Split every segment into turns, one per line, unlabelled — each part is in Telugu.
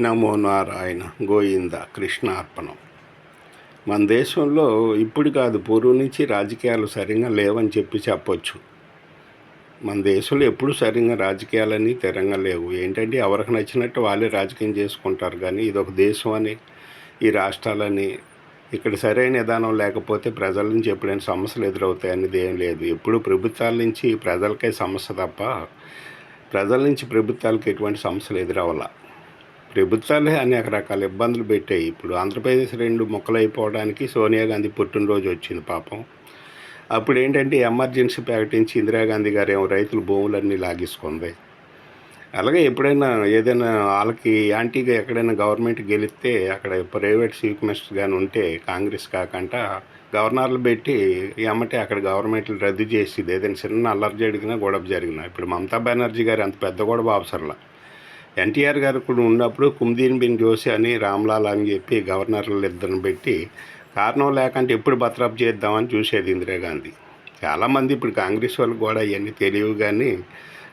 నమో నారాయణ గోయింద కృష్ణార్పణం మన దేశంలో ఇప్పుడు కాదు పూర్వం నుంచి రాజకీయాలు సరిగా లేవని చెప్పి చెప్పొచ్చు. మన దేశంలో ఎప్పుడు సరిగా రాజకీయాలని తెరంగా లేవు. ఏంటంటే ఎవరికి నచ్చినట్టు వాళ్ళే రాజకీయం చేసుకుంటారు. కానీ ఇది ఒక దేశం అని ఈ రాష్ట్రాలని ఇక్కడ సరైన విధానం లేకపోతే ప్రజల నుంచి ఎప్పుడైనా సమస్యలు ఎదురవుతాయి అనేది ఏం లేదు. ఎప్పుడు ప్రభుత్వాల నుంచి ప్రజలకే సమస్య తప్ప ప్రజల నుంచి ప్రభుత్వాలకు ఎటువంటి సమస్యలు ఎదురవ్వాల. ప్రభుత్వాలే అనేక రకాల ఇబ్బందులు పెట్టాయి. ఇప్పుడు ఆంధ్రప్రదేశ్ రెండు మొక్కలైపోవడానికి సోనియా గాంధీ పుట్టినరోజు వచ్చింది పాపం. అప్పుడు ఏంటంటే ఎమర్జెన్సీ ప్రకటించి ఇందిరాగాంధీ గారు ఏమో రైతుల భూములన్నీ లాగేసుకుంది. అలాగే ఎప్పుడైనా ఏదైనా వాళ్ళకి యాంటీగా ఎక్కడైనా గవర్నమెంట్ గెలిస్తే అక్కడ ప్రైవేట్ చీఫ్ మినిస్టర్ కానీ ఉంటే కాంగ్రెస్ కాకుండా గవర్నర్లు పెట్టి ఏమంటే అక్కడ గవర్నమెంట్లు రద్దు చేసి ఏదైనా చిన్న అల్లరి జరిగినా గొడవ జరిగినా. ఇప్పుడు మమతా బెనర్జీ గారు అంత పెద్ద గొడవ అవసరంలా. ఎన్టీఆర్ గారు కూడా ఉన్నప్పుడు కుమ్దీన్ బిన్ జోషి అని రామ్లాల్ అని చెప్పి గవర్నర్లు ఇద్దరిని పెట్టి కారణం లేకుంటే ఎప్పుడు బత్రప్ చేద్దామని చూసేది ఇందిరాగాంధీ చాలామంది ఇప్పుడు కాంగ్రెస్ వాళ్ళకి కూడా అవన్నీ తెలియవు కానీ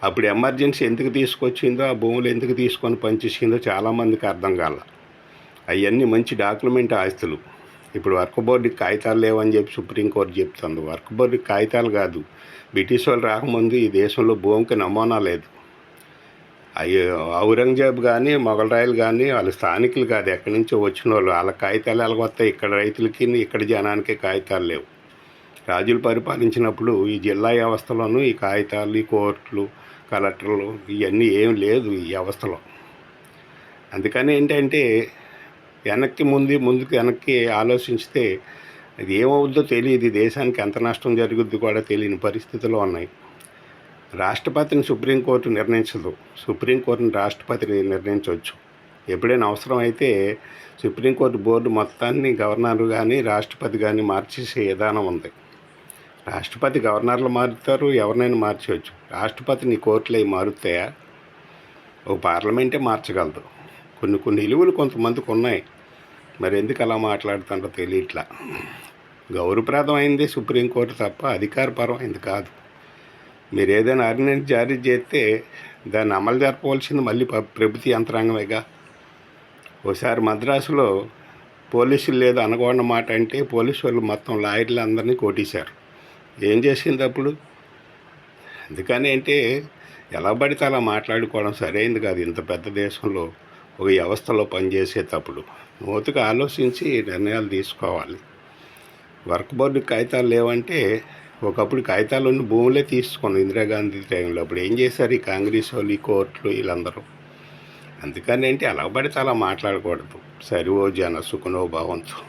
అప్పుడు ఎమర్జెన్సీ ఎందుకు తీసుకొచ్చిందో ఆ భూములు ఎందుకు తీసుకొని పనిచేసిందో చాలామందికి అర్థం కాల. అవన్నీ మంచి డాక్యుమెంట్ ఆస్తులు. ఇప్పుడు వర్క్ బోర్డుకి కాగితాలు లేవని చెప్పి సుప్రీంకోర్టు చెప్తుంది. వర్క్ బోర్డుకి కాగితాలు కాదు. బ్రిటిష్ వాళ్ళు రాకముందు ఈ దేశంలో భూమికి నమూనా లేదు. అయ్యో ఔరంగజేబ్ కానీ మొగలరాయలు కానీ వాళ్ళు స్థానికులు కాదు. ఎక్కడి నుంచో వచ్చిన వాళ్ళు. వాళ్ళ కాగితాలు ఎలాగొస్తాయి? ఇక్కడ రైతులకి ఇక్కడ జనానికి కాగితాలు లేవు. రాజులు పరిపాలించినప్పుడు ఈ జిల్లా వ్యవస్థలోనూ ఈ కాగితాలు ఈ కోర్టులు కలెక్టర్లు ఇవన్నీ ఏం లేదు ఈ వ్యవస్థలో. అందుకని ఏంటంటే వెనక్కి ముందు ముందుకు వెనక్కి ఆలోచించితే అది ఏమవుద్దో తెలియదు. దేశానికి ఎంత నష్టం జరుగుద్ది కూడా తెలియని పరిస్థితులు ఉన్నాయి. రాష్ట్రపతిని సుప్రీంకోర్టు నిర్ణయించదు. సుప్రీంకోర్టుని రాష్ట్రపతిని నిర్ణయించవచ్చు. ఎప్పుడైనా అవసరం అయితే సుప్రీంకోర్టు బోర్డు మొత్తాన్ని గవర్నర్ కానీ రాష్ట్రపతి కానీ మార్చేసే విధానం ఉంది. రాష్ట్రపతి గవర్నర్లు మారుతారు ఎవరినైనా మార్చవచ్చు. రాష్ట్రపతిని కోర్టులు అవి మారుతాయా ఓ పార్లమెంటే మార్చగలదు. కొన్ని కొన్ని ఇలువలు కొంతమందికి ఉన్నాయి. మరి ఎందుకు అలా మాట్లాడుతుంటో తెలియట్లా. గౌరవప్రదమైంది సుప్రీంకోర్టు తప్ప అధికారపరమైంది కాదు. మీరు ఏదైనా ఆర్డినెన్స్ జారీ చేస్తే దాన్ని అమలు జరపవలసింది మళ్ళీ ప్రభుత్వ యంత్రాంగమేగా? ఒకసారి మద్రాసులో పోలీసులు లేదు అనకూడని మాట అంటే పోలీసు వాళ్ళు మొత్తం లాయర్లు అందరినీ కొట్టేశారు. ఏం చేసింది అప్పుడు? అందుకని అంటే ఎలా పడితే అలా మాట్లాడుకోవడం సరైంది కాదు. ఇంత పెద్ద దేశంలో ఒక వ్యవస్థలో పనిచేసేటప్పుడు నూతగా ఆలోచించి నిర్ణయాలు తీసుకోవాలి. వర్క్ బోర్డు కాగితాలు లేవంటే ఒకప్పుడు కాగితాలు ఉన్న భూములే తీసుకున్నాం ఇందిరాగాంధీ టైంలో అప్పుడు ఏం చేశారు ఈ కాంగ్రెస్ వాళ్ళు ఈ కోర్టులు వీళ్ళందరూ? అందుకని ఏంటి అలా పడితే అలా మాట్లాడకూడదు. సరివో జన సుఖనో భావంతో.